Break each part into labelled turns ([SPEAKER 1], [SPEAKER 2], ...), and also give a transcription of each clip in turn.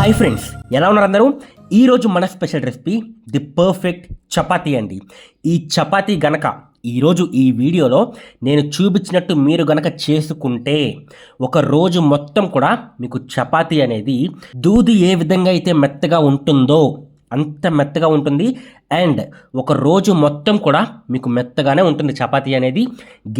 [SPEAKER 1] Hi friends ఎలా ఉన్నారు అందరూ? ఈరోజు మన special recipe the perfect chapati అండి. ఈ చపాతీ గనక ఈరోజు ఈ వీడియోలో నేను చూపించినట్టు మీరు గనక చేసుకుంటే ఒక రోజు మొత్తం కూడా మీకు చపాతీ అనేది దూది ఏ విధంగా అయితే మెత్తగా ఉంటుందో అంత మెత్తగా ఉంటుంది. అండ్ ఒక రోజు మొత్తం కూడా మీకు మెత్తగానే ఉంటుంది చపాతీ అనేది.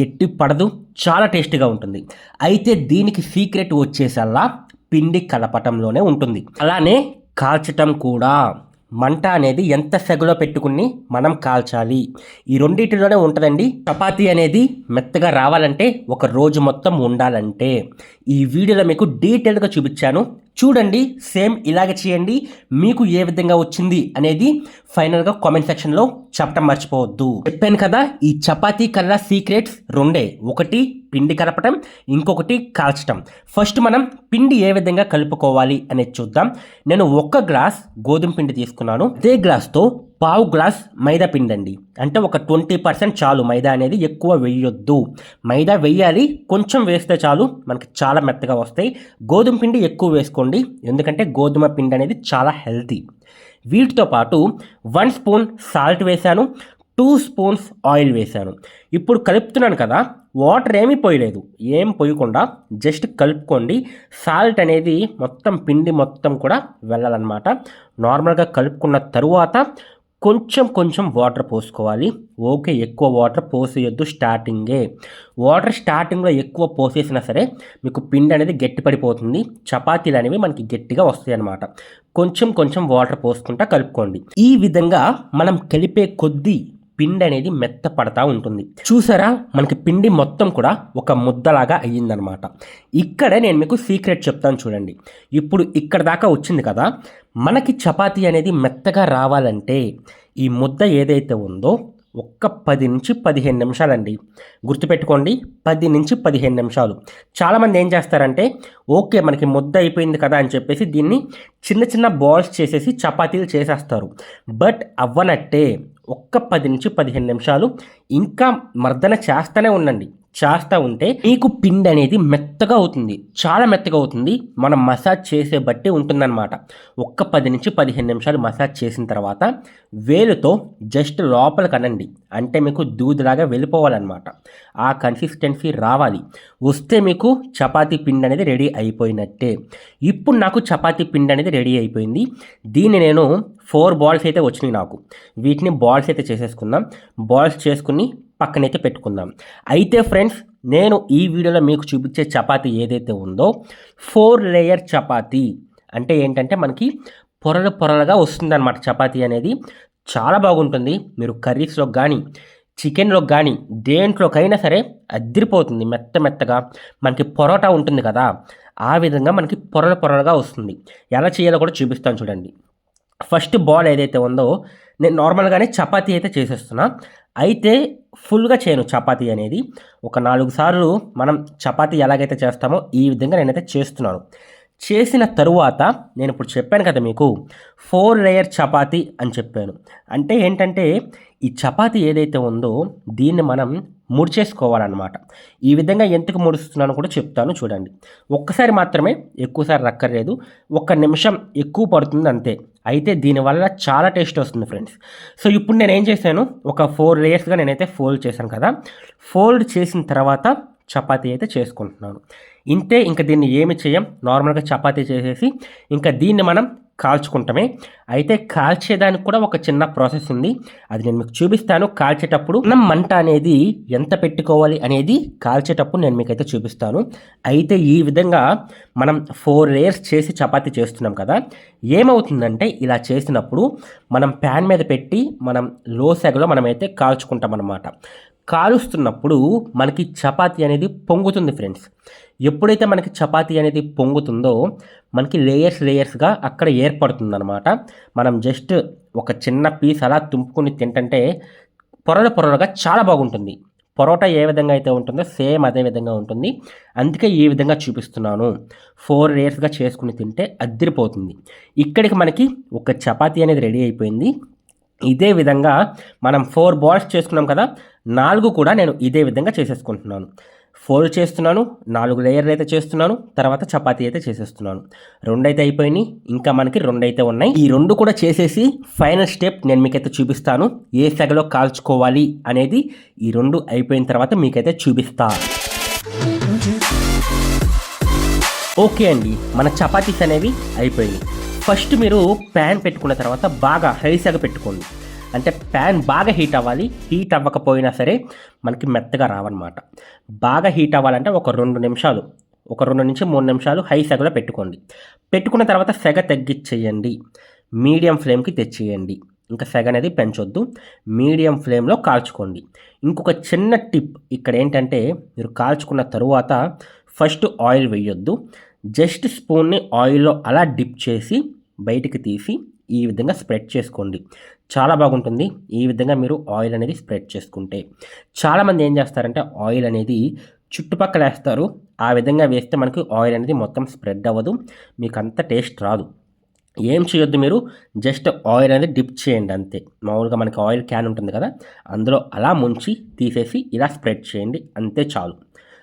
[SPEAKER 1] గట్టి పడదు చాలా టేస్టీగా ఉంటుంది. అయితే దీనికి సీక్రెట్ వచ్చేసల్లా పిండి కలపటంలోనే ఉంటుంది. అలానే కాల్చటం కూడా. మంట అనేది ఎంత సెగలో పెట్టుకుని మనం కాల్చాలి? ఈ రెండింటిలోనే ఉంటుందండి. చపాతీ అనేది మెత్తగా రావాలంటే ఒక రోజు మొత్తం ఉండాలంటే. ఈ వీడియోలో మీకు డీటెయిల్గా చూపించాను. చూడండి సేమ్ ఇలాగే చేయండి. మీకు ఏ విధంగా వచ్చింది అనేది ఫైనల్గా కామెంట్ సెక్షన్లో చెప్పటం మర్చిపోవద్దు. చెప్పాను కదా ఈ చపాతీ కల్లా సీక్రెట్స్ రెండే. ఒకటి పిండి కలపటం ఇంకొకటి కాల్చటం. ఫస్ట్ మనం పిండి ఏ విధంగా కలుపుకోవాలి అనేది చూద్దాం. నేను ఒక్క గ్లాస్ గోధుమ పిండి తీసుకున్నాను. అదే గ్లాస్తో పావు గ్లాస్ మైదా పిండి అండి అంటే ఒక ట్వంటీ పర్సెంట్ చాలు. మైదా అనేది ఎక్కువ వేయొద్దు. మైదా వేయాలి. కొంచెం వేస్తే చాలు. మనకి చాలా మెత్తగా వస్తాయి. గోధుమ పిండి ఎక్కువ వేసుకోండి. ఎందుకంటే గోధుమ పిండి అనేది చాలా హెల్తీ. వీటితో పాటు వన్ స్పూన్ సాల్ట్ వేశాను. టూ స్పూన్స్ ఆయిల్ వేశాను. ఇప్పుడు కలుపుతున్నాను కదా వాటర్ ఏమీ పోయలేదు. ఏం పోయకుండా జస్ట్ కలుపుకోండి. సాల్ట్ అనేది మొత్తం పిండి మొత్తం కూడా వెళ్ళాలన్నమాట. నార్మల్గా కలుపుకున్న తరువాత కొంచెం కొంచెం వాటర్ పోసుకోవాలి. ఓకే ఎక్కువ వాటర్ పోసేయొద్దు స్టార్టింగే. వాటర్ స్టార్టింగ్లో ఎక్కువ పోసేసినా సరే మీకు పిండి అనేది గట్టి పడిపోతుంది చపాతీలు అనేవి మనకి గట్టిగా వస్తాయి అన్నమాట కొంచెం కొంచెం వాటర్ పోసుకుంటా కలుపుకోండి. ఈ విధంగా మనం కలిపే కొద్దీ పిండి అనేది మెత్తపడతా ఉంటుంది. చూసారా? మనకి పిండి మొత్తం కూడా ఒక ముద్దలాగా అయ్యిందనమాట ఇక్కడ నేను మీకు సీక్రెట్ చెప్తాను చూడండి. ఇప్పుడు ఇక్కడ దాకా వచ్చింది కదా మనకి చపాతీ అనేది మెత్తగా రావాలంటే ఈ ముద్ద ఏదైతే ఉందో ఒక్క పది నుంచి పదిహేను నిమిషాలండి. గుర్తుపెట్టుకోండి పది నుంచి పదిహేను నిమిషాలు. చాలామంది ఏం చేస్తారంటే ఓకే మనకి ముద్ద అయిపోయింది కదా అని చెప్పేసి దీన్ని చిన్న చిన్న బాల్స్ చేసేసి చపాతీలు చేసేస్తారు. బట్ అవ్వనట్టే ఒక్క పది నుంచి పదిహేను నిమిషాలు. ఇంకా మర్దన చేస్తూనే ఉండండి. చేస్తూ ఉంటే మీకు పిండి అనేది మెత్తగా అవుతుంది. చాలా మెత్తగా అవుతుంది. మనం మసాజ్ చేసే బట్టి ఉంటుందన్నమాట. ఒక్క పది నుంచి పదిహేను నిమిషాలు మసాజ్ చేసిన తర్వాత వేలుతో జస్ట్ లోపలికి అనండి. అంటే మీకు దూదిలాగా వెళ్ళిపోవాలన్నమాట. ఆ కన్సిస్టెన్సీ రావాలి. వస్తే మీకు చపాతీ పిండి అనేది రెడీ అయిపోయినట్టే. ఇప్పుడు నాకు చపాతీ పిండి అనేది రెడీ అయిపోయింది. దీన్ని నేను ఫోర్ బాల్స్ అయితే వచ్చినాయి నాకు. వీటిని బాల్స్ అయితే చేసేసుకుందాం. బాల్స్ చేసుకుని పక్కనైతే పెట్టుకుందాం. అయితే ఫ్రెండ్స్ నేను ఈ వీడియోలో మీకు చూపించే చపాతీ ఏదైతే ఉందో ఫోర్ లేయర్ చపాతీ. అంటే ఏంటంటే మనకి పొరలు పొరలుగా వస్తుందన్నమాట చపాతీ అనేది. చాలా బాగుంటుంది. మీరు కర్రీస్లో కానీ చికెన్లో కానీ దేంట్లోకైనా సరే అద్దరిపోతుంది మెత్త మెత్తగా. మనకి పొరోటా ఉంటుంది కదా ఆ విధంగా మనకి పొరలు పొరలుగా వస్తుంది. ఎలా చేయాలో కూడా చూపిస్తాను చూడండి. ఫస్ట్ బాల్ ఏదైతే ఉందో నేను నార్మల్గానే చపాతీ అయితే చేసేస్తున్నా. అయితే ఫుల్గా చేయను చపాతీ అనేది. ఒక నాలుగు సార్లు మనం చపాతీ ఎలాగైతే చేస్తామో ఈ విధంగా నేనైతే చేస్తున్నాను. చేసిన తరువాత నేను ఇప్పుడు చెప్పాను కదా మీకు ఫోర్ లేయర్ చపాతి అని చెప్పాను. అంటే ఏంటంటే ఈ చపాతి ఏదైతే ఉందో దీన్ని మనం ముడిచేసుకోవాలన్నమాట. ఈ విధంగా ఎందుకు ముడుస్తున్నాను కూడా చెప్తాను చూడండి. ఒక్కసారి మాత్రమే ఎక్కువసారి రక్కర్లేదు. ఒక్క నిమిషం ఎక్కువ పడుతుంది అంతే. అయితే దీనివల్ల చాలా టేస్ట్ వస్తుంది ఫ్రెండ్స్. సో ఇప్పుడు నేను ఏం చేశాను? ఒక ఫోర్ లేయర్స్గా నేనైతే ఫోల్డ్ చేశాను కదా. ఫోల్డ్ చేసిన తర్వాత చపాతీ అయితే చేసుకుంటున్నాను. ఇంతే ఇంకా దీన్ని ఏమి చేయం? నార్మల్గా చపాతీ చేసేసి ఇంకా దీన్ని మనం కాల్చుకుంటామే. అయితే కాల్చేదానికి కూడా ఒక చిన్న ప్రాసెస్ ఉంది. అది నేను మీకు చూపిస్తాను. కాల్చేటప్పుడు మనం మంట అనేది ఎంత పెట్టుకోవాలి అనేది కాల్చేటప్పుడు నేను మీకైతే చూపిస్తాను. అయితే ఈ విధంగా మనం ఫోర్ లేయర్స్ చేసి చపాతీ చేస్తున్నాం కదా. ఏమవుతుందంటే ఇలా చేసినప్పుడు మనం ప్యాన్ మీద పెట్టి మనం లో సెగలో మనమైతే కాల్చుకుంటాం అన్నమాట కాలుస్తున్నప్పుడు మనకి చపాతీ అనేది పొంగుతుంది ఫ్రెండ్స్. ఎప్పుడైతే మనకి చపాతీ అనేది పొంగుతుందో మనకి లేయర్స్ లేయర్స్గా అక్కడ ఏర్పడుతుందన్నమాట. మనం జస్ట్ ఒక చిన్న పీస్ అలా తుంపుకొని తింటంటే పొరలు పొరలుగా చాలా బాగుంటుంది. పొరోటా ఏ విధంగా అయితే ఉంటుందో సేమ్ అదే విధంగా ఉంటుంది. అందుకే ఈ విధంగా చూపిస్తున్నాను. ఫోర్ లేయర్స్గా చేసుకుని తింటే అద్దరిపోతుంది. ఇక్కడికి మనకి ఒక చపాతీ అనేది రెడీ అయిపోయింది. ఇదే విధంగా మనం ఫోర్ బాల్స్ చేసుకున్నాం కదా నాలుగు కూడా నేను ఇదే విధంగా చేసేసుకుంటున్నాను. ఫోల్డ్ చేస్తున్నాను నాలుగు లేయర్లు అయితే చేస్తున్నాను తర్వాత చపాతీ అయితే చేసేస్తున్నాను. రెండు అయితే అయిపోయినాయి ఇంకా మనకి రెండు అయితే ఉన్నాయి. ఈ రెండు కూడా చేసేసి ఫైనల్ స్టెప్ నేను మీకైతే చూపిస్తాను. ఏ సెగలో కాల్చుకోవాలి అనేది ఈ రెండు అయిపోయిన తర్వాత మీకైతే చూపిస్తా. ఓకే అండి మన చపాతీస్ అనేవి అయిపోయినాయి. ఫస్ట్ మీరు ప్యాన్ పెట్టుకున్న తర్వాత బాగా హైసగా పెట్టుకోండి. అంటే ప్యాన్ బాగా హీట్ అవ్వాలి హీట్ అవ్వకపోయినా సరే మనకి మెత్తగా రావన్నమాట. బాగా హీట్ అవ్వాలంటే ఒక రెండు నిమిషాలు ఒక రెండు నుంచి మూడు నిమిషాలు హై సెగలో పెట్టుకోండి. పెట్టుకున్న తర్వాత సెగ తగ్గించేయండి మీడియం ఫ్లేమ్కి తెచ్చేయండి. ఇంకా సెగ అనేది పెంచొద్దు. మీడియం ఫ్లేమ్లో కాల్చుకోండి. ఇంకొక చిన్న టిప్ ఇక్కడ ఏంటంటే మీరు కాల్చుకున్న తరువాత ఫస్ట్ ఆయిల్ వేయొద్దు. జస్ట్ స్పూన్ని ఆయిల్లో అలా డిప్ చేసి బయటికి తీసి ఈ విధంగా స్ప్రెడ్ చేసుకోండి. చాలా బాగుంటుంది. ఈ విధంగా మీరు ఆయిల్ అనేది స్ప్రెడ్ చేసుకుంటే. చాలామంది ఏం చేస్తారంటే ఆయిల్ అనేది చుట్టుపక్కల వేస్తారు. ఆ విధంగా వేస్తే మనకి ఆయిల్ అనేది మొత్తం స్ప్రెడ్ అవ్వదు. మీకు అంత టేస్ట్ రాదు. ఏం చేయొద్దు మీరు? జస్ట్ ఆయిల్ అనేది డిప్ చేయండి అంతే. మామూలుగా మనకి ఆయిల్ క్యాన్ ఉంటుంది కదా? అందులో అలా ముంచి తీసేసి ఇలా స్ప్రెడ్ చేయండి. అంతే చాలు.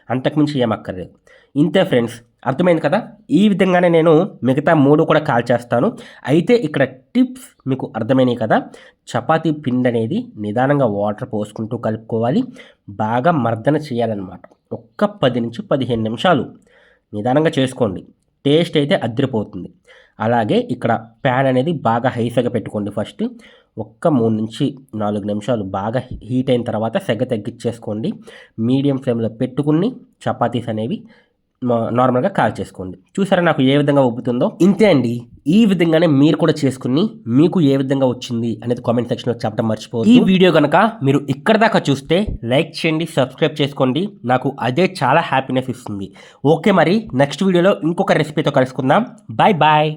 [SPEAKER 1] అంతకుమించి ఏం అక్కర్లేదు. ఇంతే ఫ్రెండ్స్ అర్థమైంది కదా? ఈ విధంగానే నేను మిగతా మూడు కూడా కాల్ చేస్తాను. అయితే ఇక్కడ టిప్స్ మీకు అర్థమైనాయి కదా? చపాతీ పిండి అనేది నిదానంగా వాటర్ పోసుకుంటూ కలుపుకోవాలి. బాగా మర్దన చేయాలన్నమాట. ఒక్క పది నుంచి పదిహేను నిమిషాలు నిదానంగా చేసుకోండి. టేస్ట్ అయితే అద్దరిపోతుంది అలాగే ఇక్కడ ప్యాన్ అనేది బాగా హైసగా పెట్టుకోండి ఫస్ట్. ఒక్క మూడు నుంచి నాలుగు నిమిషాలు బాగా హీట్ అయిన తర్వాత సెగ తగ్గించేసుకోండి. మీడియం ఫ్లేమ్లో పెట్టుకుని చపాతీస్ అనేవి నార్మల్గా కాల్ చేసుకోండి. చూసారా నాకు ఏ విధంగా ఉబ్బుతుందో? ఇంతే అండి. ఈ విధంగానే మీరు కూడా చేసుకుని మీకు ఏ విధంగా వచ్చింది అనేది కామెంట్ సెక్షన్లో చెప్పడం మర్చిపోదు ఈ వీడియో కనుక మీరు ఇక్కడ దాకా చూస్తే లైక్ చేయండి సబ్స్క్రైబ్ చేసుకోండి. నాకు అదే చాలా హ్యాపీనెస్ ఇస్తుంది. ఓకే మరి నెక్స్ట్ వీడియోలో ఇంకొక రెసిపీతో కలుసుకుందాం. Bye bye